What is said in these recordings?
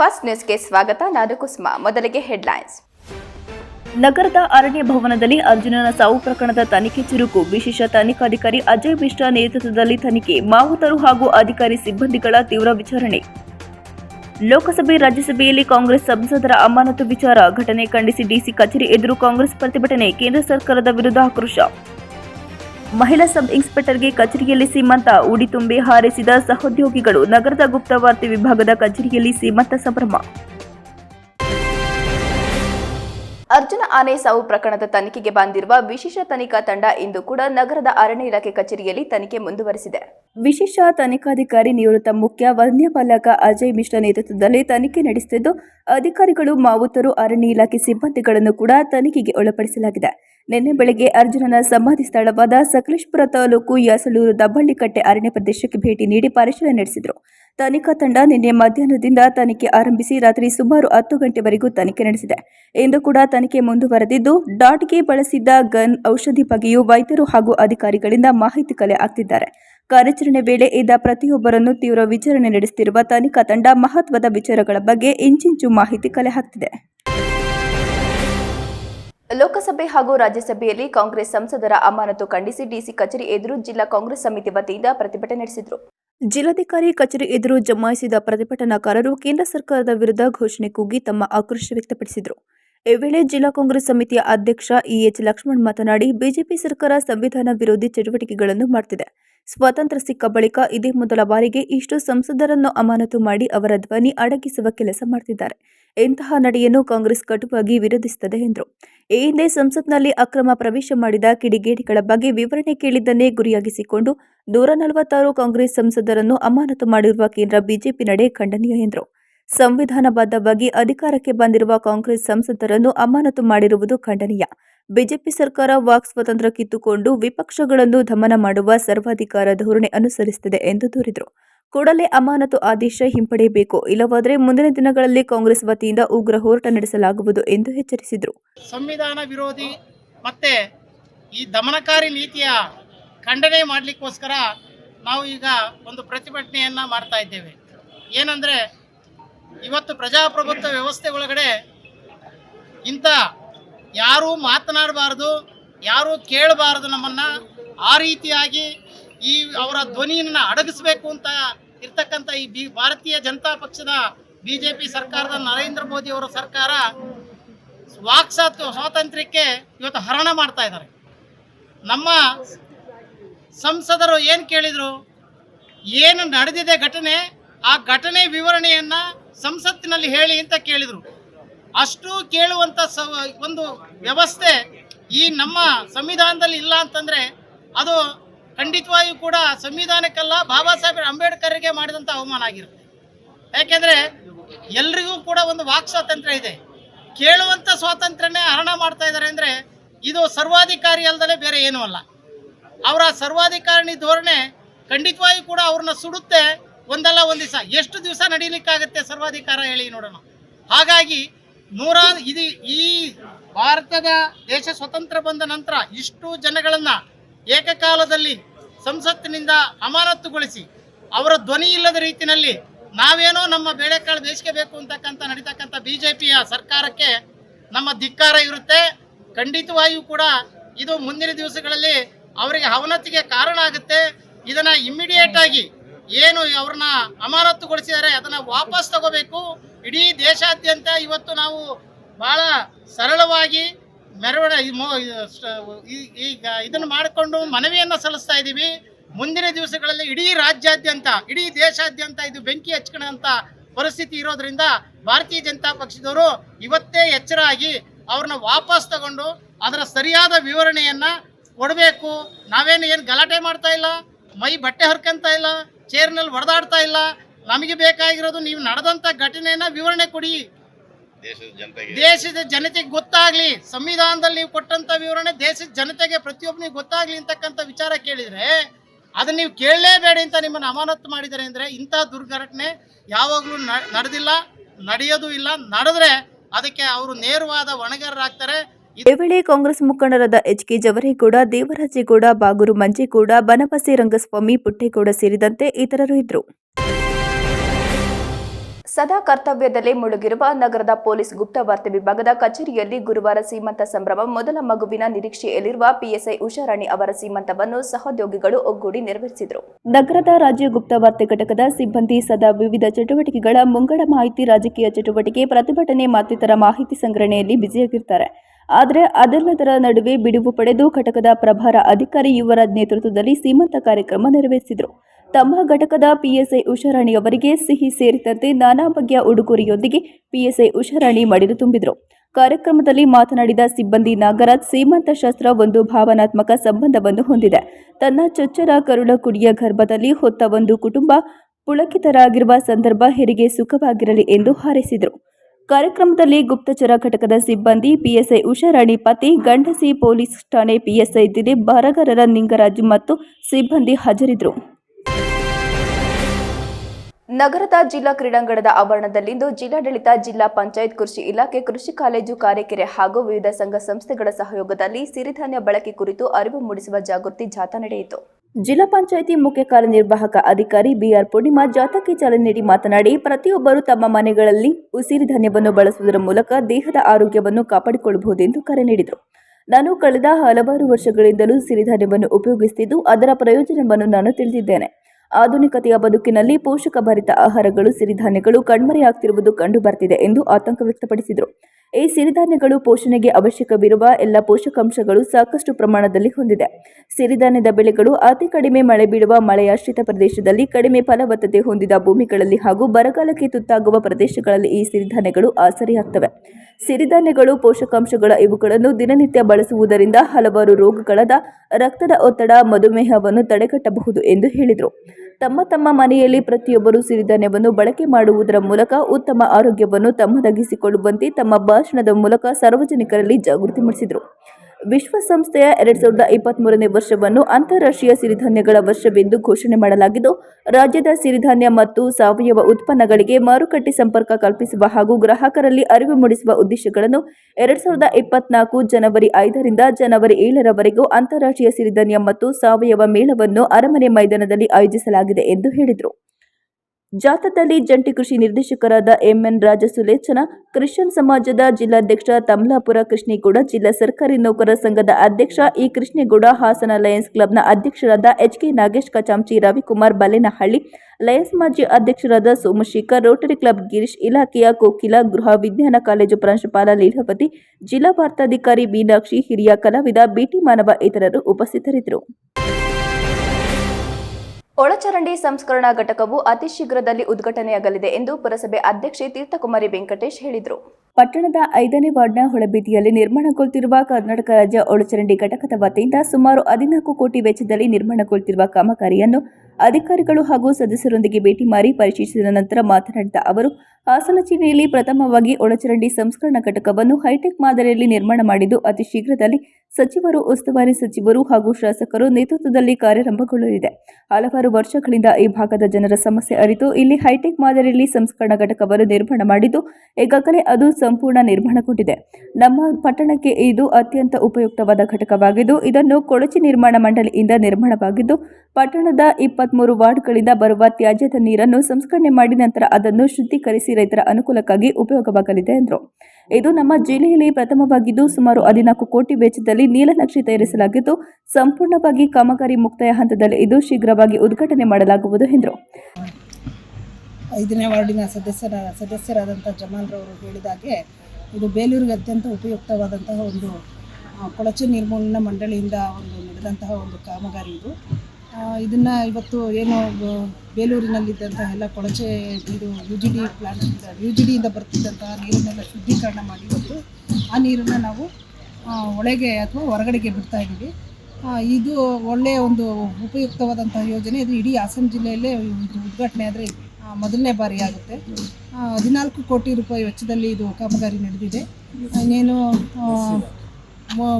First ನ್ಯೂಸ್ಗೆ ಸ್ವಾಗತ, ನಾನು ಕುಸುಮ. ಮೊದಲಿಗೆ ಹೆಡ್ಲೈನ್ಸ್. ನಗರದ ಅರಣ್ಯ ಭವನದಲ್ಲಿ ಅರ್ಜುನನ ಸಾವು ಪ್ರಕರಣದ ತನಿಖೆ ಚುರುಕು. ವಿಶೇಷ ತನಿಖಾಧಿಕಾರಿ ಅಜಯ್ ಮಿಶ್ರಾ ನೇತೃತ್ವದಲ್ಲಿ ತನಿಖೆ. ಮಾವುತರು ಹಾಗೂ ಅಧಿಕಾರಿ ಸಿಬ್ಬಂದಿಗಳ ತೀವ್ರ ವಿಚಾರಣೆ. ಲೋಕಸಭೆ, ರಾಜ್ಯಸಭೆಯಲ್ಲಿ ಕಾಂಗ್ರೆಸ್ ಸಂಸದರ ಅಮಾನತು ವಿಚಾರ. ಘಟನೆ ಖಂಡಿಸಿ ಡಿಸಿ ಕಚೇರಿ ಎದುರು ಕಾಂಗ್ರೆಸ್ ಪ್ರತಿಭಟನೆ. ಕೇಂದ್ರ ಸರ್ಕಾರದ ವಿರುದ್ಧ ಆಕ್ರೋಶ. ಮಹಿಳಾ ಸಬ್ ಇನ್ಸ್ಪೆಕ್ಟರ್ಗೆ ಕಚೇರಿಯಲ್ಲಿ ಸೀಮಂತ ಉಡಿ ತುಂಬಿ ಹಾರಿಸಿದ ಸಹೋದ್ಯೋಗಿಗಳು ನಗರದ ಗುಪ್ತವಾರ್ತೆ ವಿಭಾಗದ ಕಚೇರಿಯಲ್ಲಿ ಸೀಮಂತ ಸಂಭ್ರಮ. ಅರ್ಜುನ ಆನೆ ಸಾವು ಪ್ರಕರಣದ ತನಿಖೆಗೆ ಬಂದಿರುವ ವಿಶೇಷ ತನಿಖಾ ತಂಡ ಇಂದು ಕೂಡ ನಗರದ ಅರಣ್ಯ ಇಲಾಖೆ ಕಚೇರಿಯಲ್ಲಿ ತನಿಖೆ ಮುಂದುವರೆಸಿದೆ. ವಿಶೇಷ ತನಿಖಾಧಿಕಾರಿ ನಿವೃತ್ತ ಮುಖ್ಯ ವನ್ಯಪಾಲಕ ಅಜಯ್ ಮಿಶ್ರಾ ನೇತೃತ್ವದಲ್ಲಿ ತನಿಖೆ ನಡೆಸುತ್ತಿದ್ದು, ಅಧಿಕಾರಿಗಳು ಮಾವುತರು ಅರಣ್ಯ ಇಲಾಖೆ ಸಿಬ್ಬಂದಿಗಳನ್ನು ಕೂಡ ತನಿಖೆಗೆ ಒಳಪಡಿಸಲಾಗಿದೆ. ನಿನ್ನೆ ಬೆಳಗ್ಗೆ ಅರ್ಜುನನ ಸಮಾಧಿ ಸ್ಥಳವಾದ ಸಕಲೇಶ್ಪುರ ತಾಲೂಕು ಯಾಸಳೂರು ದಬ್ಬಳ್ಳಿಕಟ್ಟೆ ಅರಣ್ಯ ಪ್ರದೇಶಕ್ಕೆ ಭೇಟಿ ನೀಡಿ ಪರಿಶೀಲನೆ ನಡೆಸಿದರು. ತನಿಖಾ ತಂಡ ನಿನ್ನೆ ಮಧ್ಯಾಹ್ನದಿಂದ ತನಿಖೆ ಆರಂಭಿಸಿ ರಾತ್ರಿ ಸುಮಾರು ಹತ್ತು ಗಂಟೆವರೆಗೂ ತನಿಖೆ ನಡೆಸಿದೆ. ಇಂದು ಕೂಡ ತನಿಖೆ ಮುಂದುವರೆದಿದ್ದು, ಡಾಟ್ಗೆ ಬಳಸಿದ್ದ ಗನ್ ಔಷಧಿ ಬಗ್ಗೆಯೂ ವೈದ್ಯರು ಹಾಗೂ ಅಧಿಕಾರಿಗಳಿಂದ ಮಾಹಿತಿ ಕಲೆ ಹಾಕ್ತಿದ್ದಾರೆ. ಕಾರ್ಯಾಚರಣೆ ವೇಳೆ ಇದ್ದ ಪ್ರತಿಯೊಬ್ಬರನ್ನು ತೀವ್ರ ವಿಚಾರಣೆ ನಡೆಸುತ್ತಿರುವ ತನಿಖಾ ತಂಡ ಮಹತ್ವದ ವಿಚಾರಗಳ ಬಗ್ಗೆ ಇಂಚಿಂಚು ಮಾಹಿತಿ ಕಲೆ ಹಾಕ್ತಿದೆ. ಲೋಕಸಭೆ ಹಾಗೂ ರಾಜ್ಯಸಭೆಯಲ್ಲಿ ಕಾಂಗ್ರೆಸ್ ಸಂಸದರ ಅಮಾನತು ಖಂಡಿಸಿ ಡಿಸಿ ಕಚೇರಿ ಎದುರು ಜಿಲ್ಲಾ ಕಾಂಗ್ರೆಸ್ ಸಮಿತಿ ವತಿಯಿಂದ ಪ್ರತಿಭಟನೆ ನಡೆಸಿದರು. ಜಿಲ್ಲಾಧಿಕಾರಿ ಕಚೇರಿ ಎದುರು ಜಮಾಯಿಸಿದ ಪ್ರತಿಭಟನಾಕಾರರು ಕೇಂದ್ರ ಸರ್ಕಾರದ ವಿರುದ್ಧ ಘೋಷಣೆ ಕೂಗಿ ತಮ್ಮ ಆಕ್ರೋಶ ವ್ಯಕ್ತಪಡಿಸಿದರು. ಈ ವೇಳೆ ಜಿಲ್ಲಾ ಕಾಂಗ್ರೆಸ್ ಸಮಿತಿಯ ಅಧ್ಯಕ್ಷ ಇಎಚ್ ಲಕ್ಷ್ಮಣ್ ಮಾತನಾಡಿ, ಬಿಜೆಪಿ ಸರ್ಕಾರ ಸಂವಿಧಾನ ವಿರೋಧಿ ಚಟುವಟಿಕೆಗಳನ್ನು ಮಾಡುತ್ತಿದೆ ಸ್ವಾತಂತ್ರ್ಯ ಸಿಕ್ಕ ಬಳಿಕ ಇದೇ ಮೊದಲ ಬಾರಿಗೆ ಇಷ್ಟು ಸಂಸದರನ್ನು ಅಮಾನತು ಮಾಡಿ ಅವರ ಧ್ವನಿ ಅಡಗಿಸುವ ಕೆಲಸ ಮಾಡುತ್ತಿದ್ದಾರೆ ಇಂತಹ ನಡೆಯನ್ನು ಕಾಂಗ್ರೆಸ್ ಕಟುವಾಗಿ ವಿರೋಧಿಸುತ್ತದೆ ಎಂದರು. ಈ ಹಿಂದೆ ಸಂಸತ್ನಲ್ಲಿ ಅಕ್ರಮ ಪ್ರವೇಶ ಮಾಡಿದ ಕಿಡಿಗೇಡಿಗಳ ಬಗ್ಗೆ ವಿವರಣೆ ಕೇಳಿದ್ದನ್ನೇ ಗುರಿಯಾಗಿಸಿಕೊಂಡು ನೂರ ನಲವತ್ತಾರು ಕಾಂಗ್ರೆಸ್ ಸಂಸದರನ್ನು ಅಮಾನತು ಮಾಡಿರುವ ಕೇಂದ್ರ ಬಿಜೆಪಿ ನಡೆ ಖಂಡನೀಯ ಎಂದರು. ಸಂವಿಧಾನಬದ್ಧವಾಗಿ ಅಧಿಕಾರಕ್ಕೆ ಬಂದಿರುವ ಕಾಂಗ್ರೆಸ್ ಸಂಸದರನ್ನು ಅಮಾನತು ಮಾಡಿರುವುದು ಖಂಡನೀಯ. ಬಿಜೆಪಿ ಸರ್ಕಾರ ವಾಕ್ ಸ್ವಾತಂತ್ರ್ಯ ಕಿತ್ತುಕೊಂಡು ವಿಪಕ್ಷಗಳನ್ನು ದಮನ ಮಾಡುವ ಸರ್ವಾಧಿಕಾರ ಧೋರಣೆ ಅನುಸರಿಸುತ್ತಿದೆ ಎಂದು ದೂರಿದರು. ಕೂಡಲೇ ಅಮಾನತು ಆದೇಶ ಹಿಂಪಡೆಯಬೇಕು. ಇಲ್ಲವಾದರೆ ಮುಂದಿನ ದಿನಗಳಲ್ಲಿ ಕಾಂಗ್ರೆಸ್ ವತಿಯಿಂದ ಉಗ್ರ ಹೋರಾಟ ನಡೆಸಲಾಗುವುದು ಎಂದು ಎಚ್ಚರಿಸಿದರು. ಸಂವಿಧಾನ ವಿರೋಧಿ ಮತ್ತೆ ಈ ದಮನಕಾರಿ ನೀತಿಯ ಖಂಡನೆ ಮಾಡಲಿಕ್ಕೋಸ್ಕರ ನಾವು ಈಗ ಒಂದು ಪ್ರತಿಭಟನೆಯನ್ನು ಮಾಡ್ತಾ ಇದ್ದೇವೆ. ಏನಂದರೆ, ಇವತ್ತು ಪ್ರಜಾಪ್ರಭುತ್ವ ವ್ಯವಸ್ಥೆ ಒಳಗಡೆ ಇಂಥ ಯಾರೂ ಮಾತನಾಡಬಾರದು, ಯಾರೂ ಕೇಳಬಾರದು ನಮ್ಮನ್ನು ಆ ರೀತಿಯಾಗಿ ಈ ಅವರ ಧ್ವನಿಯನ್ನು ಅಡಗಿಸ್ಬೇಕು ಅಂತ ಇರ್ತಕ್ಕಂಥ ಈ ಬಿ ಭಾರತೀಯ ಜನತಾ ಪಕ್ಷದ ಬಿ ಜೆ ಪಿ ಸರ್ಕಾರದ ನರೇಂದ್ರ ಮೋದಿ ಅವರ ಸರ್ಕಾರ ವಾಕ್ ಸ್ವಾತಂತ್ರ್ಯಕ್ಕೆ ಇವತ್ತು ಹರಣ ಮಾಡ್ತಾ ಇದ್ದಾರೆ. ನಮ್ಮ ಸಂಸದರು ಏನು ಕೇಳಿದರು? ಏನು ನಡೆದಿದೆ ಘಟನೆ? ಆ ಘಟನೆ ವಿವರಣೆಯನ್ನ ಸಂಸತ್ತಿನಲ್ಲಿ ಹೇಳಿ ಅಂತ ಕೇಳಿದರು. ಅಷ್ಟು ಕೇಳುವಂಥ ಸ ಒಂದು ವ್ಯವಸ್ಥೆ ಈ ನಮ್ಮ ಸಂವಿಧಾನದಲ್ಲಿ ಇಲ್ಲ ಅಂತಂದ್ರೆ ಅದು ಖಂಡಿತವಾಗಿಯೂ ಕೂಡ ಸಂವಿಧಾನಕ್ಕಲ್ಲ ಬಾಬಾ ಸಾಹೇಬ್ ಅಂಬೇಡ್ಕರ್ಗೆ ಮಾಡಿದಂಥ ಅವಮಾನ ಆಗಿರುತ್ತೆ. ಯಾಕೆಂದ್ರೆ ಎಲ್ರಿಗೂ ಕೂಡ ಒಂದು ವಾಕ್ ಸ್ವಾತಂತ್ರ್ಯ ಇದೆ. ಕೇಳುವಂಥ ಸ್ವಾತಂತ್ರ್ಯನೇ ಹರಣ ಮಾಡ್ತಾ ಇದ್ದಾರೆ ಅಂದರೆ ಇದು ಸರ್ವಾಧಿಕಾರಿ ಅಲ್ಲದೆ ಬೇರೆ ಏನೂ ಅಲ್ಲ. ಅವರ ಸರ್ವಾಧಿಕಾರಿ ಧೋರಣೆ ಖಂಡಿತವಾಗಿಯೂ ಕೂಡ ಅವ್ರನ್ನ ಸುಡುತ್ತೆ ಒಂದಲ್ಲ ಒಂದು ದಿವಸ. ಎಷ್ಟು ದಿವಸ ನಡೀಲಿಕ್ಕಾಗತ್ತೆ ಸರ್ವಾಧಿಕಾರ ಹೇಳಿ ನೋಡೋಣ. ಹಾಗಾಗಿ ನೂರ ಇದು ಈ ಭಾರತದ ದೇಶ ಸ್ವತಂತ್ರ ಬಂದ ನಂತರ ಇಷ್ಟು ಜನಗಳನ್ನು ಏಕಕಾಲದಲ್ಲಿ ಸಂಸತ್ತಿನಿಂದ ಅಮಾನತ್ತುಗೊಳಿಸಿ ಅವರ ಧ್ವನಿ ಇಲ್ಲದ ರೀತಿಯಲ್ಲಿ ನಾವೇನೋ ನಮ್ಮ ಬೇಳೆಕಾಳು ಬೇಯಿಸ್ಕೋಬೇಕು ಅಂತಕ್ಕಂಥ ನಡೀತಕ್ಕಂಥ ಬಿ ಜೆ ಪಿಯ ಸರ್ಕಾರಕ್ಕೆ ನಮ್ಮ ಧಿಕ್ಕಾರ ಇರುತ್ತೆ. ಖಂಡಿತವಾಗಿಯೂ ಕೂಡ ಇದು ಮುಂದಿನ ದಿವಸಗಳಲ್ಲಿ ಅವರಿಗೆ ಅವನತಿಗೆ ಕಾರಣ ಆಗುತ್ತೆ. ಇದನ್ನ ಇಮ್ಮಿಡಿಯೇಟ್ ಆಗಿ ಏನು ಅವ್ರನ್ನ ಅಮಾನತುಗೊಳಿಸಿದ್ದಾರೆ ಅದನ್ನ ವಾಪಸ್ ತಗೋಬೇಕು. ಇಡೀ ದೇಶಾದ್ಯಂತ ಇವತ್ತು ನಾವು ಬಹಳ ಸರಳವಾಗಿ ಮೆರವಣ ಈ ಮೊ- ಈ ಈಗ ಇದನ್ನು ಮಾಡಿಕೊಂಡು ಮನವಿಯನ್ನು ಸಲ್ಲಿಸ್ತಾ ಇದ್ದೀವಿ ಮುಂದಿನ ದಿವಸಗಳಲ್ಲಿ ಇಡೀ ರಾಜ್ಯಾದ್ಯಂತ, ಇಡೀ ದೇಶಾದ್ಯಂತ ಇದು ಬೆಂಕಿ ಹಚ್ಕೊಳ್ಳೋಂಥ ಪರಿಸ್ಥಿತಿ ಇರೋದ್ರಿಂದ ಭಾರತೀಯ ಜನತಾ ಪಕ್ಷದವರು ಇವತ್ತೇ ಎಚ್ಚರ ಆಗಿ ಅವ್ರನ್ನ ವಾಪಸ್ ತಗೊಂಡು ಅದರ ಸರಿಯಾದ ವಿವರಣೆಯನ್ನ ಕೊಡಬೇಕು. ನಾವೇನು ಏನು ಗಲಾಟೆ ಮಾಡ್ತಾ ಇಲ್ಲ? ಮೈ ಬಟ್ಟೆ ಹರ್ಕಂತ ಇಲ್ಲ? ಚೇರ್ನಲ್ಲಿ ಹೊಡೆದಾಡ್ತಾ ಇಲ್ಲ? ನಮಗೆ ಬೇಕಾಗಿರೋದು ನೀವು ನಡೆದಂಥ ಘಟನೆಯನ್ನ ವಿವರಣೆ ಕೊಡಿ. ದೇಶದ ಜನತೆಗೆ. ದೇಶದ ಜನತೆಗೆ ಗೊತ್ತಾಗ್ಲಿ ಸಂವಿಧಾನದಲ್ಲಿ ನೀವು ಕೊಟ್ಟಂತ ವಿವರಣೆ ದೇಶದ ಜನತೆಗೆ ಪ್ರತಿಯೊಬ್ಬನಿಗೆ ಗೊತ್ತಾಗ್ಲಿ ಅಂತಕ್ಕಂಥ ವಿಚಾರ ಕೇಳಿದ್ರೆ ಅದನ್ನ ನೀವು ಕೇಳಲೇಬೇಡಿ ಅಂತ ನಿಮ್ಮನ್ನು ಅಮಾನತು ಮಾಡಿದರೆ ಅಂದ್ರೆ ಇಂಥ ದುರ್ಘಟನೆ ಯಾವಾಗಲೂ ನಡೆದಿಲ್ಲ ನಡೆಯೋದು ಇಲ್ಲ. ನಡೆದ್ರೆ ಅದಕ್ಕೆ ಅವರು ನೇರವಾದ ಹೊಣೆಗಾರರಾಗ್ತಾರೆ ಈ ವೇಳೆ ಕಾಂಗ್ರೆಸ್ ಮುಖಂಡರಾದ ಎಚ್ ಕೆ ಜವರೇಗೌಡ ದೇವರಾಜೇಗೌಡ ಬಾಗೂರು ಮಂಜೇಗೌಡ ಬನಪಸಿ ರಂಗಸ್ವಾಮಿ ಪುಟ್ಟೇಗೌಡ ಸೇರಿದಂತೆ ಇತರರು ಇದ್ದರು. ಸದಾ ಕರ್ತವ್ಯದಲ್ಲೇ ಮುಳುಗಿರುವ ನಗರದ ಪೊಲೀಸ್ ಗುಪ್ತವಾರ್ತೆ ವಿಭಾಗದ ಕಚೇರಿಯಲ್ಲಿ ಗುರುವಾರ ಸೀಮಂತ ಸಂಭ್ರಮ ಮೊದಲ ಮಗುವಿನ ನಿರೀಕ್ಷೆಯಲ್ಲಿರುವ ಪಿಎಸ್ಐ ಉಷಾರಾಣಿ ಅವರ ಸೀಮಂತವನ್ನು ಸಹೋದ್ಯೋಗಿಗಳು ಒಗ್ಗೂಡಿ ನೆರವೇರಿಸಿದರು. ನಗರದ ರಾಜ್ಯ ಗುಪ್ತವಾರ್ತೆ ಘಟಕದ ಸಿಬ್ಬಂದಿ ಸದಾ ವಿವಿಧ ಚಟುವಟಿಕೆಗಳ ಮುಂಗಡ ಮಾಹಿತಿ ರಾಜಕೀಯ ಚಟುವಟಿಕೆ, ಪ್ರತಿಭಟನೆ ಮತ್ತಿತರ ಮಾಹಿತಿ ಸಂಗ್ರಹಣೆಯಲ್ಲಿ ಬ್ಯುಸಿಯಾಗಿರ್ತಾರೆ. ಆದರೆ ಅದೆಲ್ಲದರ ನಡುವೆ ಬಿಡುವು ಪಡೆದು ಘಟಕದ ಪ್ರಭಾರ ಅಧಿಕಾರಿ ಯುವರಾಜ್ ನೇತೃತ್ವದಲ್ಲಿ ಸೀಮಂತ ಕಾರ್ಯಕ್ರಮ ನೆರವೇರಿಸಿದರು. ತಮ್ಮ ಘಟಕದ ಪಿಎಸ್ಐ ಉಷಾರಾಣಿ ಅವರಿಗೆ ಸಿಹಿ ಸೇರಿದಂತೆ ನಾನಾ ಬಗೆಯ ಉಡುಗೊರೆಯೊಂದಿಗೆ ಪಿಎಸ್ಐ ಉಷಾರಾಣಿ ಮಡಿಲು ತುಂಬಿದರು. ಕಾರ್ಯಕ್ರಮದಲ್ಲಿ ಮಾತನಾಡಿದ ಸಿಬ್ಬಂದಿ ನಾಗರಾಜ್ ಸೀಮಂತ ಶಾಸ್ತ್ರ ಒಂದು ಭಾವನಾತ್ಮಕ ಸಂಬಂಧವನ್ನು ಹೊಂದಿದೆ. ತನ್ನ ಚೊಚ್ಚರ ಕರುಳ ಕುಡಿಯ ಗರ್ಭದಲ್ಲಿ ಹೊತ್ತ ಒಂದು ಕುಟುಂಬ ಪುಳಕಿತರಾಗಿರುವ ಸಂದರ್ಭ ಹೆರಿಗೆ ಸುಖವಾಗಿರಲಿ ಎಂದು ಹಾರೈಸಿದರು. ಕಾರ್ಯಕ್ರಮದಲ್ಲಿ ಗುಪ್ತಚರ ಘಟಕದ ಸಿಬ್ಬಂದಿ ಪಿಎಸ್ಐ ಉಷಾರಾಣಿ ಪತಿ, ಗಂಡಸಿ ಪೊಲೀಸ್ ಠಾಣೆ ಪಿಎಸ್ಐ ದಿಲೀಪ್ ಬರಗರರ ನಿಂಗರಾಜ್ ಮತ್ತು ಸಿಬ್ಬಂದಿ ಹಾಜರಿದ್ದರು. ನಗರದ ಜಿಲ್ಲಾ ಕ್ರೀಡಾಂಗಣದ ಆವರಣದಲ್ಲಿಂದು ಜಿಲ್ಲಾಡಳಿತ ಜಿಲ್ಲಾ ಪಂಚಾಯತ್ ಕೃಷಿ ಇಲಾಖೆ ಕೃಷಿ ಕಾಲೇಜು ಕಾರ್ಯಕೆರೆ ಹಾಗೂ ವಿವಿಧ ಸಂಘ ಸಂಸ್ಥೆಗಳ ಸಹಯೋಗದಲ್ಲಿ ಸಿರಿಧಾನ್ಯ ಬಳಕೆ ಕುರಿತು ಅರಿವು ಮೂಡಿಸುವ ಜಾಗೃತಿ ಜಾಥಾ ನಡೆಯಿತು. ಜಿಲ್ಲಾ ಪಂಚಾಯಿತಿ ಮುಖ್ಯ ಕಾರ್ಯನಿರ್ವಾಹಕ ಅಧಿಕಾರಿ ಬಿಆರ್ ಪೂರ್ಣಿಮಾ ಜಾಥಾಕ್ಕೆ ಚಾಲನೆ ನೀಡಿ ಮಾತನಾಡಿ, ಪ್ರತಿಯೊಬ್ಬರು ತಮ್ಮ ಮನೆಗಳಲ್ಲಿ ಉಸಿರಿಧಾನ್ಯವನ್ನು ಬಳಸುವುದರ ಮೂಲಕ ದೇಹದ ಆರೋಗ್ಯವನ್ನು ಕಾಪಾಡಿಕೊಳ್ಳಬಹುದೆಂದು ಕರೆ ನೀಡಿದರು. ನಾನು ಕಳೆದ ಹಲವಾರು ವರ್ಷಗಳಿಂದಲೂ ಸಿರಿಧಾನ್ಯವನ್ನು ಉಪಯೋಗಿಸುತ್ತಿದ್ದು ಅದರ ಪ್ರಯೋಜನವನ್ನು ನಾನು ತಿಳಿದಿದ್ದೇನೆ. ಆಧುನಿಕತೆಯ ಬದುಕಿನಲ್ಲಿ ಪೋಷಕ ಭರಿತ ಆಹಾರಗಳು ಸಿರಿಧಾನ್ಯಗಳು ಕಣ್ಮರೆಯಾಗ್ತಿರುವುದು ಕಂಡು ಬರ್ತಿದೆ ಎಂದು ಆತಂಕ ವ್ಯಕ್ತಪಡಿಸಿದರು. ಈ ಸಿರಿಧಾನ್ಯಗಳು ಪೋಷಣೆಗೆ ಅವಶ್ಯಕವಿರುವ ಎಲ್ಲ ಪೋಷಕಾಂಶಗಳು ಸಾಕಷ್ಟು ಪ್ರಮಾಣದಲ್ಲಿ ಹೊಂದಿದೆ. ಸಿರಿಧಾನ್ಯದ ಬೆಳೆಗಳು ಅತಿ ಕಡಿಮೆ ಮಳೆ ಬೀಳುವ ಮಳೆಯಾಶ್ರಿತ ಪ್ರದೇಶದಲ್ಲಿ ಕಡಿಮೆ ಫಲವತ್ತತೆ ಹೊಂದಿದ ಭೂಮಿಗಳಲ್ಲಿ ಹಾಗೂ ಬರಗಾಲಕ್ಕೆ ತುತ್ತಾಗುವ ಪ್ರದೇಶಗಳಲ್ಲಿ ಈ ಸಿರಿಧಾನ್ಯಗಳು ಆಸರಿಯಾಗ್ತವೆ. ಸಿರಿಧಾನ್ಯಗಳು ಪೋಷಕಾಂಶಗಳ ಇವುಗಳನ್ನು ದಿನನಿತ್ಯ ಬಳಸುವುದರಿಂದ ಹಲವಾರು ರೋಗಗಳಾದ ರಕ್ತದ ಒತ್ತಡ, ಮಧುಮೇಹವನ್ನು ತಡೆಗಟ್ಟಬಹುದು ಎಂದು ಹೇಳಿದರು. ತಮ್ಮ ತಮ್ಮ ಮನೆಯಲ್ಲಿ ಪ್ರತಿಯೊಬ್ಬರು ಸಿರಿಧಾನ್ಯವನ್ನು ಬಳಕೆ ಮಾಡುವುದರ ಮೂಲಕ ಉತ್ತಮ ಆರೋಗ್ಯವನ್ನು ತಮ್ಮದಾಗಿಸಿಕೊಳ್ಳುವಂತೆ ತಮ್ಮ ಭಾಷಣದ ಮೂಲಕ ಸಾರ್ವಜನಿಕರಲ್ಲಿ ಜಾಗೃತಿ ಮೂಡಿಸಿದರು. ವಿಶ್ವಸಂಸ್ಥೆಯ ಎರಡ್ ಸಾವಿರದ ಇಪ್ಪತ್ಮೂರನೇ ವರ್ಷವನ್ನು ಅಂತಾರಾಷ್ಟ್ರೀಯ ಸಿರಿಧಾನ್ಯಗಳ ವರ್ಷವೆಂದು ಘೋಷಣೆ ಮಾಡಲಾಗಿದ್ದು, ರಾಜ್ಯದ ಸಿರಿಧಾನ್ಯ ಮತ್ತು ಸಾವಯವ ಉತ್ಪನ್ನಗಳಿಗೆ ಮಾರುಕಟ್ಟೆ ಸಂಪರ್ಕ ಕಲ್ಪಿಸುವ ಹಾಗೂ ಗ್ರಾಹಕರಲ್ಲಿ ಅರಿವು ಮೂಡಿಸುವ ಉದ್ದೇಶಗಳನ್ನು ಎರಡ್ ಸಾವಿರದ ಇಪ್ಪತ್ನಾಲ್ಕು ಜನವರಿ ಐದರಿಂದ ಜನವರಿ ಏಳರವರೆಗೂ ಅಂತಾರಾಷ್ಟ್ರೀಯ ಸಿರಿಧಾನ್ಯ ಮತ್ತು ಸಾವಯವ ಮೇಳವನ್ನು ಅರಮನೆ ಮೈದಾನದಲ್ಲಿ ಆಯೋಜಿಸಲಾಗಿದೆ ಎಂದು ಹೇಳಿದರು. ಜಾಥಾದಲ್ಲಿ ಜಂಟಿ ಕೃಷಿ ನಿರ್ದೇಶಕರಾದ ಎಂಎನ್ ರಾಜಸುಲೇಚನ, ಕ್ರಿಶ್ಚಿಯನ್ ಸಮಾಜದ ಜಿಲ್ಲಾಧ್ಯಕ್ಷ ತಮಲಾಪುರ ಕೃಷ್ಣೇಗೌಡ, ಜಿಲ್ಲಾ ಸರ್ಕಾರಿ ನೌಕರರ ಸಂಘದ ಅಧ್ಯಕ್ಷ ಇ ಕೃಷ್ಣೇಗೌಡ, ಹಾಸನ ಲಯನ್ಸ್ ಕ್ಲಬ್ನ ಅಧ್ಯಕ್ಷರಾದ ಎಚ್ ಕೆ ನಾಗೇಶ್, ಕಚಾಂಚಿ ರವಿಕುಮಾರ್ ಬಲ್ಲೇನಹಳ್ಳಿ ಲಯನ್ಸ್ ಮಾಜಿ ಅಧ್ಯಕ್ಷರಾದ ಸೋಮಶೇಖರ್, ರೋಟರಿ ಕ್ಲಬ್ ಗಿರೀಶ್, ಇಲಾಖೆಯ ಕೋಕಿಲ, ಗೃಹ ವಿಜ್ಞಾನ ಕಾಲೇಜು ಪ್ರಾಂಶುಪಾಲ ಲೀಲಾಪತಿ, ಜಿಲ್ಲಾ ವಾರ್ತಾಧಿಕಾರಿ ಮೀನಾಕ್ಷಿ, ಹಿರಿಯ ಕಲಾವಿದ ಬಿಟಿ ಮಾನವ, ಇತರರು ಉಪಸ್ಥಿತರಿದ್ದರು. ಒಳಚರಂಡಿ ಸಂಸ್ಕರಣಾ ಘಟಕವು ಅತಿ ಶೀಘ್ರದಲ್ಲಿ ಉದ್ಘಾಟನೆಯಾಗಲಿದೆ ಎಂದು ಪುರಸಭೆ ಅಧ್ಯಕ್ಷೆ ತೀರ್ಥಕುಮಾರಿ ವೆಂಕಟೇಶ್ ಹೇಳಿದರು. ಪಟ್ಟಣದ ಐದನೇ ವಾರ್ಡ್ನ ಹೊಳಬೀದಿಯಲ್ಲಿ ನಿರ್ಮಾಣಗೊಳ್ತಿರುವ ಕರ್ನಾಟಕ ರಾಜ್ಯ ಒಳಚರಂಡಿ ಘಟಕದ ವತಿಯಿಂದ ಸುಮಾರು ಹದಿನಾಲ್ಕು ಕೋಟಿ ವೆಚ್ಚದಲ್ಲಿ ನಿರ್ಮಾಣಗೊಳ್ತಿರುವ ಕಾಮಗಾರಿಯನ್ನು ಅಧಿಕಾರಿಗಳು ಹಾಗೂ ಸದಸ್ಯರೊಂದಿಗೆ ಭೇಟಿ ಮಾಡಿ ಪರಿಶೀಲಿಸಿದ ನಂತರ ಮಾತನಾಡಿದ ಅವರು, ಹಾಸನ ಜಿಲ್ಲೆಯಲ್ಲಿ ಪ್ರಥಮವಾಗಿ ಒಳಚರಂಡಿ ಸಂಸ್ಕರಣಾ ಘಟಕವನ್ನು ಹೈಟೆಕ್ ಮಾದರಿಯಲ್ಲಿ ನಿರ್ಮಾಣ ಮಾಡಿದ್ದು ಅತಿ ಶೀಘ್ರದಲ್ಲಿ ಸಚಿವರು, ಉಸ್ತುವಾರಿ ಸಚಿವರು ಹಾಗೂ ಶಾಸಕರು ನೇತೃತ್ವದಲ್ಲಿ ಕಾರ್ಯಾರಂಭಗೊಳ್ಳಲಿದೆ. ಹಲವಾರು ವರ್ಷಗಳಿಂದ ಈ ಭಾಗದ ಜನರ ಸಮಸ್ಯೆ ಅರಿತು ಇಲ್ಲಿ ಹೈಟೆಕ್ ಮಾದರಿಯಲ್ಲಿ ಸಂಸ್ಕರಣಾ ಘಟಕವನ್ನು ನಿರ್ಮಾಣ ಮಾಡಿದ್ದು, ಈಗಾಗಲೇ ಅದು ಸಂಪೂರ್ಣ ನಿರ್ಮಾಣಗೊಂಡಿದೆ. ನಮ್ಮ ಪಟ್ಟಣಕ್ಕೆ ಇದು ಅತ್ಯಂತ ಉಪಯುಕ್ತವಾದ ಘಟಕವಾಗಿದ್ದು, ಇದನ್ನು ಕೊಳಚಿ ನಿರ್ಮಾಣ ಮಂಡಳಿಯಿಂದ ನಿರ್ಮಾಣವಾಗಿದ್ದು, ಪಟ್ಟಣದ ಇಪ್ಪತ್ಮೂರು ವಾರ್ಡ್ಗಳಿಂದ ಬರುವ ತ್ಯಾಜ್ಯದ ನೀರನ್ನು ಸಂಸ್ಕರಣೆ ಮಾಡಿ ನಂತರ ಅದನ್ನು ಶುದ್ಧೀಕರಿಸಿ ರೈತರ ಅನುಕೂಲಕ್ಕಾಗಿ ಉಪಯೋಗವಾಗಲಿದೆ ಎಂದರು. ಇದು ನಮ್ಮ ಜಿಲ್ಲೆಯಲ್ಲಿ ಪ್ರಥಮವಾಗಿದ್ದು, ಸುಮಾರು ಹದಿನಾಲ್ಕು ಕೋಟಿ ವೆಚ್ಚದಲ್ಲಿ ನೀಲನಕ್ಷೆ ತಯಾರಿಸಲಾಗಿದ್ದು, ಸಂಪೂರ್ಣವಾಗಿ ಕಾಮಗಾರಿ ಮುಕ್ತಾಯ ಹಂತದಲ್ಲಿ ಇದು ಶೀಘ್ರವಾಗಿ ಉದ್ಘಾಟನೆ ಮಾಡಲಾಗುವುದು ಎಂದರು. ಐದನೇ ವಾರ್ಡಿನ ಸದಸ್ಯರ ಸದಸ್ಯರಾದಂಥ ಜಮಾಲ್ರವರು ಹೇಳಿದಾಗೆ ಇದು ಬೇಲೂರಿಗೆ ಅತ್ಯಂತ ಉಪಯುಕ್ತವಾದಂತಹ ಒಂದು ಕೊಳಚೆ ನಿರ್ಮೂಲನಾ ಮಂಡಳಿಯಿಂದ ಒಂದು ನಡೆದಂತಹ ಒಂದು ಕಾಮಗಾರಿ ಇದು. ಇದನ್ನು ಇವತ್ತು ಏನು ಬೇಲೂರಿನಲ್ಲಿದ್ದಂತಹ ಎಲ್ಲ ಕೊಳಚೆ ಇದು U G D plant U G ಡಿಯಿಂದ ಬರ್ತಿದ್ದಂತಹ ನೀರನ್ನೆಲ್ಲ ಶುದ್ಧೀಕರಣ ಮಾಡಿ ಇವತ್ತು ಆ ನೀರನ್ನು ನಾವು ಒಳಗೆ ಅಥವಾ ಹೊರಗಡೆಗೆ ಬಿಡ್ತಾ ಇದ್ದೀವಿ. ಇದು ಒಳ್ಳೆಯ ಒಂದು ಉಪಯುಕ್ತವಾದಂತಹ ಯೋಜನೆ. ಇದು ಇಡೀ ಹಾಸನ ಜಿಲ್ಲೆಯಲ್ಲೇ ಉದ್ಘಾಟನೆ ಆದರೆ ಮೊದಲನೇ ಬಾರಿ ಆಗುತ್ತೆ ಹದಿನಾಲ್ಕು ಕೋಟಿ ರೂಪಾಯಿ ವೆಚ್ಚದಲ್ಲಿ ಇದು ಕಾಮಗಾರಿ ನಡೆದಿದೆ. ಇನ್ನೇನು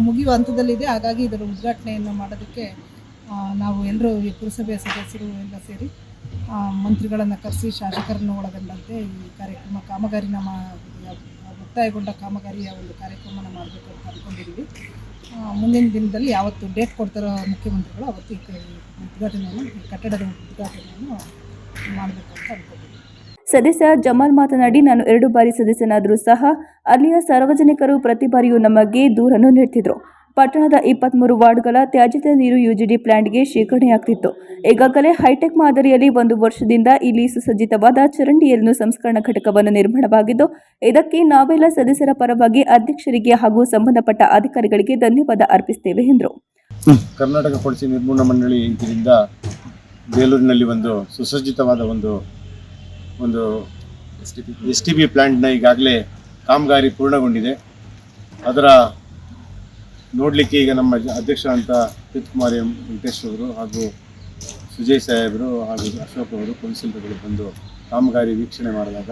ಮುಗಿಯುವ ಹಂತದಲ್ಲಿದೆ. ಹಾಗಾಗಿ ಇದರ ಉದ್ಘಾಟನೆಯನ್ನು ಮಾಡೋದಕ್ಕೆ ನಾವು ಎಲ್ಲರೂ ಈ ಪುರಸಭೆಯ ಸದಸ್ಯರು ಎಲ್ಲ ಸೇರಿ ಮಂತ್ರಿಗಳನ್ನು ಕರೆಸಿ, ಶಾಸಕರನ್ನು ಒಳಗೊಂಡಂತೆ ಈ ಕಾರ್ಯಕ್ರಮ, ಕಾಮಗಾರಿನ ಮಾ, ಮುಕ್ತಾಯಗೊಂಡ ಕಾಮಗಾರಿಯ ಒಂದು ಕಾರ್ಯಕ್ರಮನ ಮಾಡಬೇಕು ಅಂತ ಅಂದ್ಕೊಂಡಿದ್ದೀವಿ ಮುಂದಿನ ದಿನದಲ್ಲಿ ಯಾವತ್ತು ಡೇಟ್ ಕೊಡ್ತಾರೋ ಮುಖ್ಯಮಂತ್ರಿಗಳು ಅವತ್ತು ಉದ್ಘಾಟನೆಯನ್ನು ಕಟ್ಟಡದ ಉದ್ಘಾಟನೆಯನ್ನು ಮಾಡಬೇಕು ಅಂತ ಸದಸ್ಯ ಜಮಾಲ್ ಮಾತನಾಡಿ ನಾನು ಎರಡು ಬಾರಿ ಸದಸ್ಯನಾದರೂ ಸಹ ಅಲ್ಲಿಯ ಸಾರ್ವಜನಿಕರು ಪ್ರತಿ ಬಾರಿಯೂ ನಮಗೆ ದೂರನ್ನು ನೀಡ್ತಿದ್ರು. ಪಟ್ಟಣದ ಇಪ್ಪತ್ತ್ಮೂರು ವಾರ್ಡ್ಗಳ ತ್ಯಾಜ್ಯದ ನೀರು ಯುಜಿಡಿ ಪ್ಲಾಂಟ್ಗೆ ಶೇಖರಣೆಯಾಗ್ತಿತ್ತು. ಈಗಾಗಲೇ ಹೈಟೆಕ್ ಮಾದರಿಯಲ್ಲಿ ಒಂದು ವರ್ಷದಿಂದ ಇಲ್ಲಿ ಸುಸಜ್ಜಿತವಾದ ಚರಂಡಿಯನ್ನು ಸಂಸ್ಕರಣಾ ಘಟಕವನ್ನು ನಿರ್ಮಾಣವಾಗಿದ್ದು ಇದಕ್ಕೆ ನಾವೆಲ್ಲ ಸದಸ್ಯರ ಪರವಾಗಿ ಅಧ್ಯಕ್ಷರಿಗೆ ಹಾಗೂ ಸಂಬಂಧಪಟ್ಟ ಅಧಿಕಾರಿಗಳಿಗೆ ಧನ್ಯವಾದ ಅರ್ಪಿಸುತ್ತೇವೆ ಎಂದರು. ಕರ್ನಾಟಕ ಕೊಳಚೆ ನಿರ್ಮೂಲನಾ ಮಂಡಳಿ ಇದರಿಂದ ಬೇಲೂರಿನಲ್ಲಿ ಒಂದು ಸುಸಜ್ಜಿತವಾದ ಒಂದು ಒಂದು ಎಸ್ ಟಿ ಬಿ ಪ್ಲ್ಯಾಂಟ್ನ ಈಗಾಗಲೇ ಕಾಮಗಾರಿ ಪೂರ್ಣಗೊಂಡಿದೆ. ಅದರ ನೋಡಲಿಕ್ಕೆ ಈಗ ನಮ್ಮ ಅಧ್ಯಕ್ಷ ಅಂತ ಕುಮಾರ್ ಎಂ ವೆಂಕಟೇಶ್ ಅವರು ಹಾಗೂ ಸುಜಯ್ ಸಾಹೇಬರು ಹಾಗೂ ಅಶೋಕ್ ಅವರು ಕೌನ್ಸಿಲರ್ಗಳು ಬಂದು ಕಾಮಗಾರಿ ವೀಕ್ಷಣೆ ಮಾಡಿದಾಗ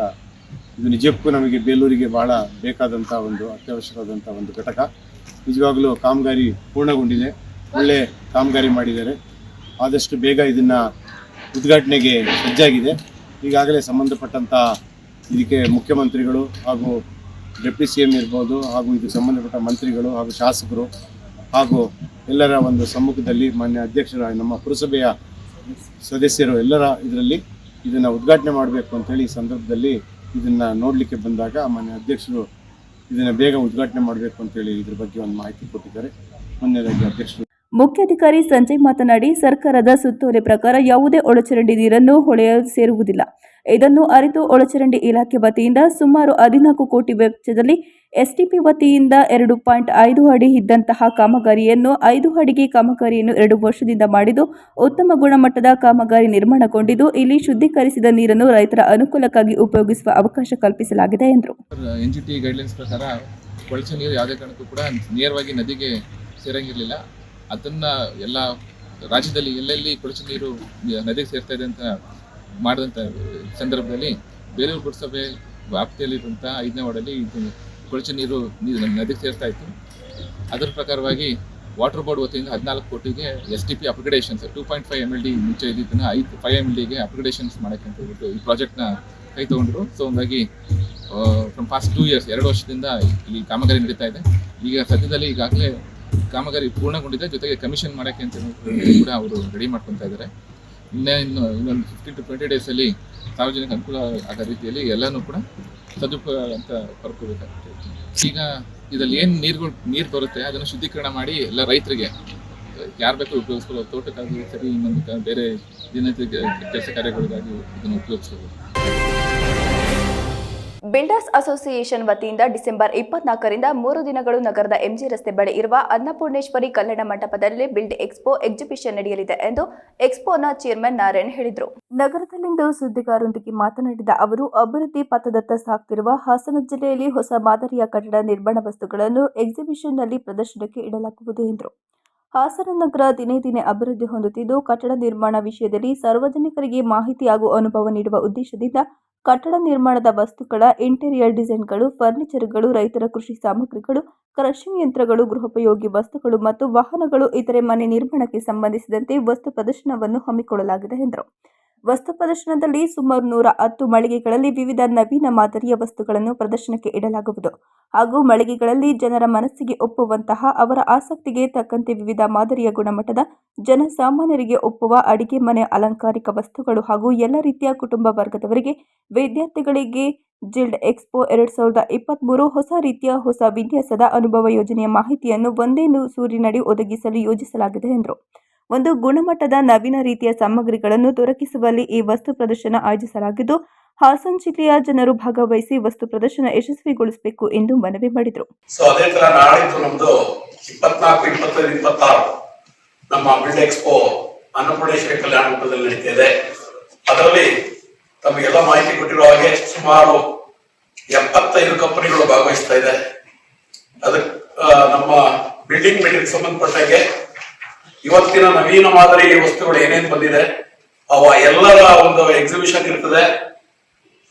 ಇದು ನಿಜಕ್ಕೂ ನಮಗೆ ಬೇಲೂರಿಗೆ ಬಹಳ ಬೇಕಾದಂಥ ಒಂದು, ಅತ್ಯವಶ್ಯಕವಾದಂಥ ಒಂದು ಘಟಕ. ನಿಜವಾಗಲೂ ಕಾಮಗಾರಿ ಪೂರ್ಣಗೊಂಡಿದೆ. ಒಳ್ಳೆ ಕಾಮಗಾರಿ ಮಾಡಿದ್ದಾರೆ. ಆದಷ್ಟು ಬೇಗ ಇದನ್ನು ಉದ್ಘಾಟನೆಗೆ ಸಜ್ಜಾಗಿದೆ. ಈಗಾಗಲೇ ಸಂಬಂಧಪಟ್ಟಂಥ ಇದಕ್ಕೆ ಮುಖ್ಯಮಂತ್ರಿಗಳು ಹಾಗೂ ಡೆಪ್ಟಿ ಸಿ ಎಂ ಇರ್ಬೋದು ಹಾಗೂ ಇದಕ್ಕೆ ಸಂಬಂಧಪಟ್ಟ ಮಂತ್ರಿಗಳು ಹಾಗೂ ಶಾಸಕರು ಹಾಗೂ ಎಲ್ಲರ ಒಂದು ಸಮ್ಮುಖದಲ್ಲಿ ಮಾನ್ಯ ಅಧ್ಯಕ್ಷರ ನಮ್ಮ ಪುರಸಭೆಯ ಸದಸ್ಯರು ಎಲ್ಲರ ಇದರಲ್ಲಿ ಇದನ್ನು ಉದ್ಘಾಟನೆ ಮಾಡಬೇಕು ಅಂತೇಳಿ ಈ ಸಂದರ್ಭದಲ್ಲಿ ಇದನ್ನು ನೋಡಲಿಕ್ಕೆ ಬಂದಾಗ ಮಾನ್ಯ ಅಧ್ಯಕ್ಷರು ಇದನ್ನು ಬೇಗ ಉದ್ಘಾಟನೆ ಮಾಡಬೇಕು ಅಂತೇಳಿ ಇದ್ರ ಬಗ್ಗೆ ಒಂದು ಮಾಹಿತಿ ಕೊಟ್ಟಿದ್ದಾರೆ. ಮೊನ್ನೆದಾಗಿ ಅಧ್ಯಕ್ಷರು ಮುಖ್ಯಾಧಿಕಾರಿ ಸಂಜಯ್ ಮಾತನಾಡಿ, ಸರ್ಕಾರದ ಸುತ್ತೋಲೆ ಪ್ರಕಾರ ಯಾವುದೇ ಒಳಚರಂಡಿ ನೀರನ್ನು ಹೊಳೆಯ ಸೇರುವುದಿಲ್ಲ ಇದನ್ನು ಅರಿತು ಒಳಚರಂಡಿ ಇಲಾಖೆ ವತಿಯಿಂದ ಸುಮಾರು ಹದಿನಾಲ್ಕು ಕೋಟಿ ವೆಚ್ಚದಲ್ಲಿ ಎಸ್ಟಿಪಿ ವತಿಯಿಂದ ಎರಡು ಪಾಯಿಂಟ್ ಐದು ಅಡಿ ಇದ್ದಂತಹ ಕಾಮಗಾರಿಯನ್ನು, ಐದು ಅಡಿಗೆ ಕಾಮಗಾರಿಯನ್ನು ಎರಡು ವರ್ಷದಿಂದ ಮಾಡಿದ್ದು, ಉತ್ತಮ ಗುಣಮಟ್ಟದ ಕಾಮಗಾರಿ ನಿರ್ಮಾಣಗೊಂಡಿದ್ದು, ಇಲ್ಲಿ ಶುದ್ಧೀಕರಿಸಿದ ನೀರನ್ನು ರೈತರ ಅನುಕೂಲಕ್ಕಾಗಿ ಉಪಯೋಗಿಸುವ ಅವಕಾಶ ಕಲ್ಪಿಸಲಾಗಿದೆ, ಎಂದರು. ಕೊಳಚೆ ನೀರು ಯಾವುದೇ ಕಾರಣಕ್ಕೂ ಕೂಡ ನೇರವಾಗಿ ನದಿಗೆ ಸೇರಂಗಿರಲಿಲ್ಲ. ಅದನ್ನು ಎಲ್ಲ ರಾಜ್ಯದಲ್ಲಿ ಎಲ್ಲೆಲ್ಲಿ ಕೊಳಚೆ ನೀರು ನದಿಗೆ ಸೇರ್ತಾ ಇದೆ ಅಂತ ಮಾಡಿದಂಥ ಸಂದರ್ಭದಲ್ಲಿ ಬೇಲೂರು ಪುರಸಭೆ ವ್ಯಾಪ್ತಿಯಲ್ಲಿರುವಂಥ ಐದನೇ ವಾರ್ಡಲ್ಲಿ ಕೊಳಚೆ ನೀರು ನದಿಗೆ ಸೇರ್ತಾ ಇತ್ತು. ಅದರ ಪ್ರಕಾರವಾಗಿ ವಾಟರ್ ಬೋರ್ಡ್ ವತಿಯಿಂದ ಹದಿನಾಲ್ಕು ಕೋಟಿಗೆ S T P upgradations two point five M L D ಮುಂಚೆ ಇದ್ದಿದ್ದನ್ನು ಐದು ಫೈವ್ ಎಂ ಎಲ್ ಡಿಗೆ ಅಪ್ಗ್ರೇಡೇಷನ್ಸ್ ಮಾಡೋಕ್ಕೆ ಅಂತ ಹೇಳ್ಬಿಟ್ಟು ಈ ಪ್ರಾಜೆಕ್ಟ್ನ ಕೈ ತೊಗೊಂಡ್ರು. ಸೊ ಹಂಗಾಗಿ ಫ್ರಮ್ ಫಾಸ್ಟ್ ಟೂ ಇಯರ್ಸ್ ಎರಡು ವರ್ಷದಿಂದ ಈ ಕಾಮಗಾರಿ ನಡೀತಾ ಇದೆ. ಈಗ ಸದ್ಯದಲ್ಲಿ ಈಗಾಗಲೇ ಕಾಮಗಾರಿ ಪೂರ್ಣಗೊಂಡಿದೆ. ಜೊತೆಗೆ ಕಮಿಷನ್ ಮಾಡೋಕ್ಕೆ ಅಂತ ಕೂಡ ಅವರು ರೆಡಿ ಮಾಡ್ಕೊತಾ ಇದ್ದಾರೆ. ಇನ್ನೇ ಇನ್ನು ಇನ್ನೊಂದು ಫಿಫ್ಟೀನ್ ಟು ಟ್ವೆಂಟಿ ಡೇಸಲ್ಲಿ ಸಾರ್ವಜನಿಕ ಅನುಕೂಲ ಆಗೋ ರೀತಿಯಲ್ಲಿ ಎಲ್ಲನೂ ಕೂಡ ಸದುಪಯೋಗ ಅಂತ ಪಡ್ಕೋಬೇಕಾಗುತ್ತೆ. ಈಗ ಇದರಲ್ಲಿ ಏನು ನೀರುಗಳು, ನೀರು ಬರುತ್ತೆ, ಅದನ್ನು ಶುದ್ಧೀಕರಣ ಮಾಡಿ ಎಲ್ಲ ರೈತರಿಗೆ, ಯಾರು ಬೇಕು ಉಪಯೋಗಿಸ್ಕೊಳ್ಳೋ ತೋಟಕ್ಕಾಗಿ ಸರಿ ಇನ್ನೊಂದು ಬೇರೆ ದಿನನಿತ್ಯ ಕೆಲಸ ಕಾರ್ಯಗಳಿಗಾಗಿ ಇದನ್ನು ಉಪಯೋಗಿಸ್ಕೋಬೋದು ಬಿಲ್ಡರ್ಸ್ ಅಸೋಸಿಯೇಷನ್ ವತಿಯಿಂದ ಡಿಸೆಂಬರ್ ಇಪ್ಪತ್ನಾಲ್ಕರಿಂದ ಮೂರು ದಿನಗಳು ನಗರದ ಎಂಜಿ ರಸ್ತೆ ಬಳಿ ಇರುವ ಅನ್ನಪೂರ್ಣೇಶ್ವರಿ ಕಲ್ಯಾಣ ಮಂಟಪದಲ್ಲಿ ಬಿಲ್ಡ್ ಎಕ್ಸ್ಪೋ ಎಕ್ಸಿಬಿಷನ್ ನಡೆಯಲಿದೆ ಎಂದು ಎಕ್ಸ್ಪೋನ ಚೇರ್ಮನ್ ನಾರಾಯಣ್ ಹೇಳಿದರು. ನಗರದಲ್ಲಿಂದು ಸುದ್ದಿಗಾರರೊಂದಿಗೆ ಮಾತನಾಡಿದ ಅವರು, ಅಭಿವೃದ್ಧಿ ಪಥದತ್ತ ಸಾಗ್ತಿರುವ ಹಾಸನ ಜಿಲ್ಲೆಯಲ್ಲಿ ಹೊಸ ಮಾದರಿಯ ಕಟ್ಟಡ ನಿರ್ಮಾಣ ವಸ್ತುಗಳನ್ನು ಎಕ್ಸಿಬಿಷನ್ನಲ್ಲಿ ಪ್ರದರ್ಶನಕ್ಕೆ ಇಡಲಾಗುವುದು ಎಂದರು. ಹಾಸನ ನಗರ ದಿನೇ ದಿನೇ ಅಭಿವೃದ್ಧಿ ಹೊಂದುತ್ತಿದ್ದು, ಕಟ್ಟಡ ನಿರ್ಮಾಣ ವಿಷಯದಲ್ಲಿ ಸಾರ್ವಜನಿಕರಿಗೆ ಮಾಹಿತಿ ಹಾಗೂ ಅನುಭವ ನೀಡುವ ಉದ್ದೇಶದಿಂದ ಕಟ್ಟಡ ನಿರ್ಮಾಣದ ವಸ್ತುಗಳ ಇಂಟೀರಿಯರ್ ಡಿಸೈನ್ಗಳು, ಫರ್ನಿಚರ್ಗಳು, ರೈತರ ಕೃಷಿ ಸಾಮಗ್ರಿಗಳು, ಕ್ರಷಿಂಗ್ ಯಂತ್ರಗಳು, ಗೃಹೋಪಯೋಗಿ ವಸ್ತುಗಳು ಮತ್ತು ವಾಹನಗಳು, ಇತರೆ ಮನೆ ನಿರ್ಮಾಣಕ್ಕೆ ಸಂಬಂಧಿಸಿದಂತೆ ವಸ್ತು ಪ್ರದರ್ಶನವನ್ನು ಹಮ್ಮಿಕೊಳ್ಳಲಾಗಿದೆ ಎಂದರು. ವಸ್ತು ಪ್ರದರ್ಶನದಲ್ಲಿ ಸುಮಾರು ನೂರ ಹತ್ತು ಮಳಿಗೆಗಳಲ್ಲಿ ವಿವಿಧ ನವೀನ ಮಾದರಿಯ ವಸ್ತುಗಳನ್ನು ಪ್ರದರ್ಶನಕ್ಕೆ ಇಡಲಾಗುವುದು. ಹಾಗೂ ಮಳಿಗೆಗಳಲ್ಲಿ ಜನರ ಮನಸ್ಸಿಗೆ ಒಪ್ಪುವಂತಹ ಅವರ ಆಸಕ್ತಿಗೆ ತಕ್ಕಂತೆ ವಿವಿಧ ಮಾದರಿಯ ಗುಣಮಟ್ಟದ ಜನಸಾಮಾನ್ಯರಿಗೆ ಒಪ್ಪುವ ಅಡಿಗೆ ಮನೆ ಅಲಂಕಾರಿಕ ವಸ್ತುಗಳು ಹಾಗೂ ಎಲ್ಲ ರೀತಿಯ ಕುಟುಂಬ ವರ್ಗದವರಿಗೆ ವಿದ್ಯಾರ್ಥಿಗಳಿಗೆ ಜಿಲ್ಡ್ ಎಕ್ಸ್ಪೋ ಎರಡ್ ಸಾವಿರದ ಇಪ್ಪತ್ತ್ಮೂರು ಹೊಸ ರೀತಿಯ ಹೊಸ ವಿನ್ಯಾಸದ ಅನುಭವ ಯೋಜನೆಯ ಮಾಹಿತಿಯನ್ನು ಒಂದೇ ಸೂರಿನಡಿ ಒದಗಿಸಲು ಯೋಜಿಸಲಾಗಿದೆ ಎಂದರು. ಒಂದು ಗುಣಮಟ್ಟದ ನವೀನ ರೀತಿಯ ಸಾಮಗ್ರಿಗಳನ್ನು ದೊರಕಿಸುವಲ್ಲಿ ಈ ವಸ್ತು ಪ್ರದರ್ಶನ ಆಯೋಜಿಸಲಾಗಿದ್ದು, ಹಾಸನ್ ಜಿಲ್ಲೆಯ ಜನರು ಭಾಗವಹಿಸಿ ವಸ್ತು ಪ್ರದರ್ಶನ ಯಶಸ್ವಿಗೊಳಿಸಬೇಕು ಎಂದು ಮನವಿ ಮಾಡಿದರು. ಸೊ ಅದೇ ತರ ನಾಳಿದ್ದು ನಮ್ದು ಇಪ್ಪತ್ನಾಲ್ಕು, ಇಪ್ಪತ್ತೈದು, ಇಪ್ಪತ್ತಾರು ನಮ್ಮ ಬಿಲ್ಡ್ ಎಕ್ಸ್ಪೋ ಅನ್ನಪೂರ್ಣೇಶ್ವರಿ ಕಲ್ಯಾಣ ಮಂಟಪದಲ್ಲಿ ನಡೀತಾ ಅದರಲ್ಲಿ ತಮಗೆಲ್ಲ ಮಾಹಿತಿ ಕೊಟ್ಟಿರೋ ಹಾಗೆ ಸುಮಾರು ಎಪ್ಪತ್ತೈದು ಕಂಪನಿಗಳು ಭಾಗವಹಿಸ್ತಾ ಇದೆ. ಅದಕ್ಕೆ ನಮ್ಮ ಬಿಲ್ಡಿಂಗ್ ಮೆಟೀರಿಯಲ್ ಸಂಬಂಧಪಟ್ಟಾಗೆ ಇವತ್ತಿನ ನವೀನ ಮಾದರಿ ವಸ್ತುಗಳು ಏನೇನು ಬಂದಿದೆ, ಅವ ಎಲ್ಲರ ಒಂದು ಎಕ್ಸಿಬಿಷನ್ ಇರ್ತದೆ.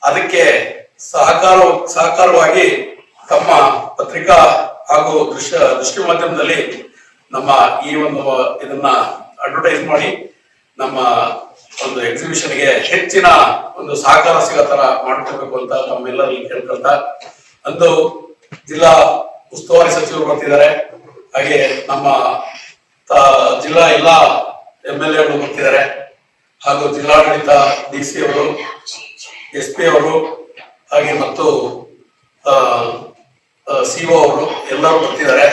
ಅದಕ್ಕೆ ಸಹಕಾರ, ಸಹಕಾರವಾಗಿ ತಮ್ಮ ಪತ್ರಿಕಾ ಹಾಗೂ ದೃಶ್ಯ, ದೃಷ್ಟಿ ಮಾಧ್ಯಮದಲ್ಲಿ ನಮ್ಮ ಈ ಒಂದು ಇದನ್ನ ಅಡ್ವರ್ಟೈಸ್ ಮಾಡಿ ನಮ್ಮ ಒಂದು ಎಕ್ಸಿಬಿಷನ್ಗೆ ಹೆಚ್ಚಿನ ಒಂದು ಸಹಕಾರ ಸಿಗೋ ತರ ಮಾಡ್ಕೊಳ್ಬೇಕು ಅಂತ ತಮ್ಮೆಲ್ಲರಲ್ಲಿ ಕೇಳ್ಕೊಳ್ತಾ, ಅಂದು ಜಿಲ್ಲಾ ಉಸ್ತುವಾರಿ ಸಚಿವರು ಬರ್ತಿದ್ದಾರೆ. ಹಾಗೆ ನಮ್ಮ ಜಿಲ್ಲಾ ಎಲ್ಲ ಎಂ ಎಲ್ ಎಗಳು ಬರ್ತಿದ್ದಾರೆ. ಹಾಗೂ ಜಿಲ್ಲಾಡಳಿತ, ಡಿ ಸಿ ಅವರು, ಎಸ್ ಪಿ ಅವರು, ಹಾಗೆ ಮತ್ತು ಸಿ ಒ ಅವರು ಎಲ್ಲರೂ ಬರ್ತಿದ್ದಾರೆ.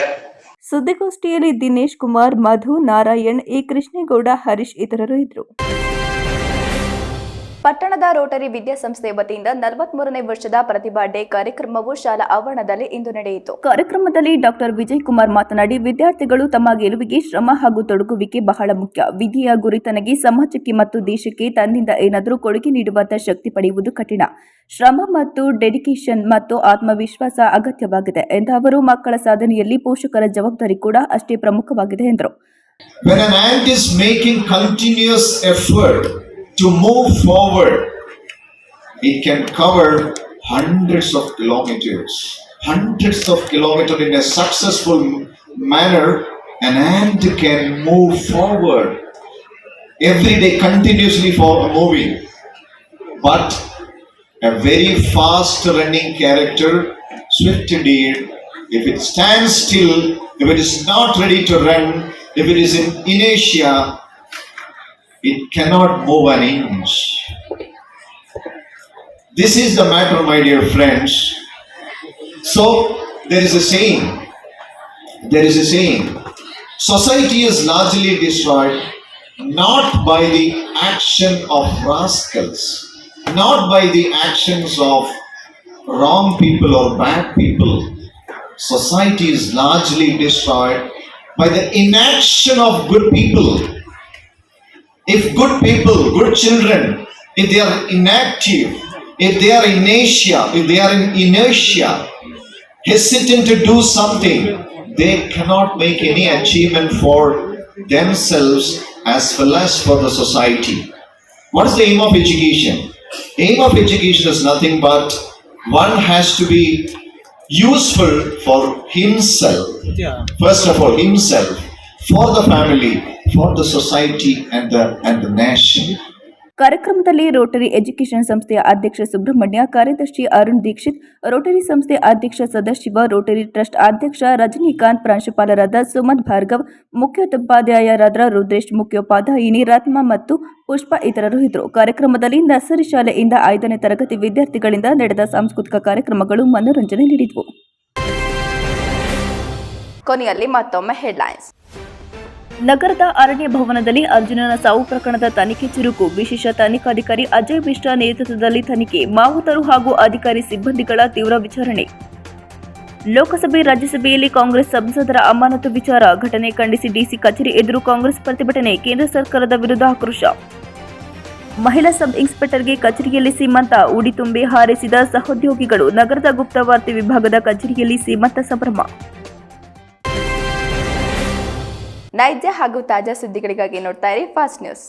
ಸುದ್ದಿಗೋಷ್ಠಿಯಲ್ಲಿ ದಿನೇಶ್ ಕುಮಾರ್, ಮಧು ನಾರಾಯಣ್, ಎ ಕೃಷ್ಣೇಗೌಡ, ಹರೀಶ್ ಇತರರು ಇದ್ದರು. ಪಟ್ಟಣದ ರೋಟರಿ ವಿದ್ಯಾಸಂಸ್ಥೆ ವತಿಯಿಂದ ನಲವತ್ಮೂರನೇ ವರ್ಷದ ಪ್ರತಿಭಾ ಡೇ ಕಾರ್ಯಕ್ರಮವು ಶಾಲಾ ಆವರಣದಲ್ಲಿ ಇಂದು ನಡೆಯಿತು. ಕಾರ್ಯಕ್ರಮದಲ್ಲಿ ಡಾಕ್ಟರ್ ವಿಜಯ್ ಕುಮಾರ್ ಮಾತನಾಡಿ ವಿದ್ಯಾರ್ಥಿಗಳು ತಮ್ಮ ಗೆಲುವಿಗೆ ಶ್ರಮ ಹಾಗೂ ತೊಡಗುವಿಕೆ ಬಹಳ ಮುಖ್ಯ. ವಿಧಿಯ ಗುರಿತನಗೆ ಸಮಾಜಕ್ಕೆ ಮತ್ತು ದೇಶಕ್ಕೆ ತನ್ನಿಂದ ಏನಾದರೂ ಕೊಡುಗೆ ನೀಡುವಂತ ಶಕ್ತಿ ಪಡೆಯುವುದು ಕಠಿಣ. ಶ್ರಮ ಮತ್ತು ಡೆಡಿಕೇಶನ್ ಮತ್ತು ಆತ್ಮವಿಶ್ವಾಸ ಅಗತ್ಯವಾಗಿದೆ ಎಂದ ಅವರು ಮಕ್ಕಳ ಸಾಧನೆಯಲ್ಲಿ ಪೋಷಕರ ಜವಾಬ್ದಾರಿ ಕೂಡ ಅಷ್ಟೇ ಪ್ರಮುಖವಾಗಿದೆ ಎಂದರು. To move forward, it can cover hundreds of kilometers. Hundreds of kilometers in a successful manner, an ant can move forward every day continuously for moving. But a very fast running character, swift deer, if it stands still, if it is not ready to run, if it is in inertia, it cannot move an inch. This is the matter, my dear friends. So, there is a saying, there is a saying, society is largely destroyed not by the action of rascals, not by the actions of wrong people or bad people. Society is largely destroyed by the inaction of good people. If good people, good children, if they are inactive, if they are inertia, if they are in inertia, hesitant to do something, they cannot make any achievement for themselves as well as for the society. What is the aim of education? Aim of education is nothing but one has to be useful for himself. First of all, himself, for the family, for the society and and the nation. ಕಾರ್ಯಕ್ರಮದಲ್ಲಿ rotary education ಸಂಸ್ಥೆಯ ಅಧ್ಯಕ್ಷ ಸುಬ್ರಹ್ಮಣ್ಯ ಕಾರ್ಯದರ್ಶಿ Arun Dixit Rotary ಸಂಸ್ಥೆ ಅಧ್ಯಕ್ಷ Sadashiva Rotary trust ಅಧ್ಯಕ್ಷ ರಜನಿಕಾಂತ್ ಪ್ರಾಂಶುಪಾಲರಾದ ಸುಮಂತ್ ಭಾರ್ಗವ್ ಮುಖ್ಯೋಪಾಧ್ಯಾಯರಾದ ರುದ್ರೇಶ್ ಮುಖ್ಯೋಪಾಧ್ಯಾಯಿನಿ ರತ್ಮ ಮತ್ತು ಪುಷ್ಪ ಇತರರು ಇದ್ದರು. ಕಾರ್ಯಕ್ರಮದಲ್ಲಿ ನರ್ಸರಿ ಶಾಲೆಯಿಂದ ಐದನೇ ತರಗತಿ ವಿದ್ಯಾರ್ಥಿಗಳಿಂದ ನಡೆದ ಸಾಂಸ್ಕೃತಿಕ ಕಾರ್ಯಕ್ರಮಗಳು ಮನೋರಂಜನೆ ನೀಡಿದವು. ಕೊನೆಯಲ್ಲಿ ಮತ್ತೊಮ್ಮೆ ಹೆಡ್ಲೈನ್ಸ್ ನಗರದ ಅರಣ್ಯ ಭವನದಲ್ಲಿ ಅರ್ಜುನನ ಸಾವು ಪ್ರಕರಣದ ತನಿಖೆ ಚುರುಕು. ವಿಶೇಷ ತನಿಖಾಧಿಕಾರಿ ಅಜಯ್ ಮಿಶ್ರಾ ನೇತೃತ್ವದಲ್ಲಿ ತನಿಖೆ. ಮಾವುತರು ಹಾಗೂ ಅಧಿಕಾರಿ ಸಿಬ್ಬಂದಿಗಳ ತೀವ್ರ ವಿಚಾರಣೆ. ಲೋಕಸಭೆ, ರಾಜ್ಯಸಭೆಯಲ್ಲಿ ಕಾಂಗ್ರೆಸ್ ಸಂಸದರ ಅಮಾನತು ವಿಚಾರ. ಘಟನೆ ಖಂಡಿಸಿ ಡಿಸಿ ಕಚೇರಿ ಎದುರು ಕಾಂಗ್ರೆಸ್ ಪ್ರತಿಭಟನೆ. ಕೇಂದ್ರ ಸರ್ಕಾರದ ವಿರುದ್ಧ ಆಕ್ರೋಶ. ಮಹಿಳಾ ಸಬ್ ಇನ್ಸ್ಪೆಕ್ಟರ್ಗೆ ಕಚೇರಿಯಲ್ಲಿ ಸೀಮಂತ. ಉಡಿ ತುಂಬಿ ಹಾರಿಸಿದ ಸಹೋದ್ಯೋಗಿಗಳು ನಗರದ ಗುಪ್ತವಾರ್ತೆ ವಿಭಾಗದ ಕಚೇರಿಯಲ್ಲಿ ಸೀಮಂತ ಸಂಭ್ರಮ. ನೈಜ ಹಾಗೂ ತಾಜಾ ಸುದ್ದಿಗಳಿಗಾಗಿ ನೋಡ್ತಾ ಇರಿ ಫಾಸ್ಟ್ ನ್ಯೂಸ್